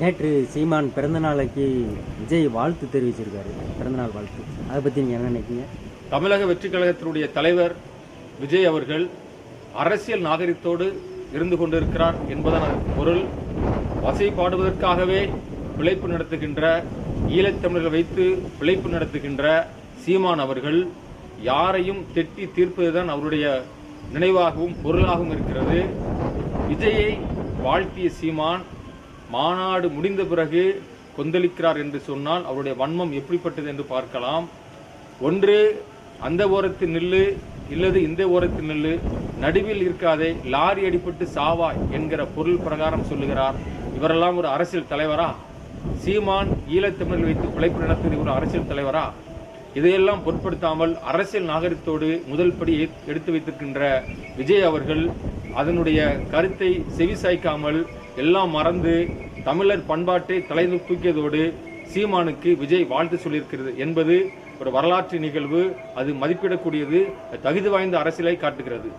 நேற்று சீமான் பிறந்த நாளைக்கு விஜய் வாழ்த்து தெரிவிச்சிருக்காரு. பிறந்தநாள் வாழ்த்து. அதை பற்றி நீங்கள் என்ன நினைக்கிறீங்க? தமிழக வெற்றிக் கழகத்தினுடைய தலைவர் விஜய் அவர்கள் அரசியல் நாகரிகத்தோடு இருந்து கொண்டிருக்கிறார் என்பதன் பொருள் பொருள் வசைப்பாடுவதற்காகவே பிழைப்பு நடத்துகின்ற ஈழத்தமிழர்கள் வைத்து பிழைப்பு நடத்துகின்ற சீமான் அவர்கள் யாரையும் திட்டி தீர்ப்பதுதான் அவருடைய நினைவாகவும் பொருளாகவும் இருக்கிறது. விஜயை வாழ்த்திய சீமான் மாநாடு முடிந்த பிறகு கொந்தளிக்கிறார் என்று சொன்னால் அவருடைய வன்மம் எப்படிப்பட்டது என்று பார்க்கலாம். ஒன்று அந்த ஓரத்தில் நில்லு இல்லது இந்த ஓரத்தில் நில்லு நடுவில் இருக்காதே லாரி அடிபட்டு சாவாய் என்கிற பொருள் பிரகாரம் சொல்லுகிறார். இவரெல்லாம் ஒரு அரசியல் தலைவரா? சீமான் ஈழத்தமிழில் வைத்து பிழைப்பு நடத்துகிற ஒரு அரசியல் தலைவரா? இதையெல்லாம் பொருட்படுத்தாமல் அரசியல் நாகரிகத்தோடு முதல் படி எடுத்து வைத்திருக்கின்ற விஜய் அவர்கள் அதனுடைய கருத்தை செவிசாய்க்காமல் எல்லாம் மறந்து தமிழர் பண்பாட்டை தலை தூக்கியதோடு சீமானுக்கு விஜய் வாழ்த்து சொல்லியிருக்கிறது என்பது ஒரு வரலாற்று நிகழ்வு. அது மதிப்பிடக்கூடியது தகுதி வாய்ந்த அரசியலை காட்டுகிறது.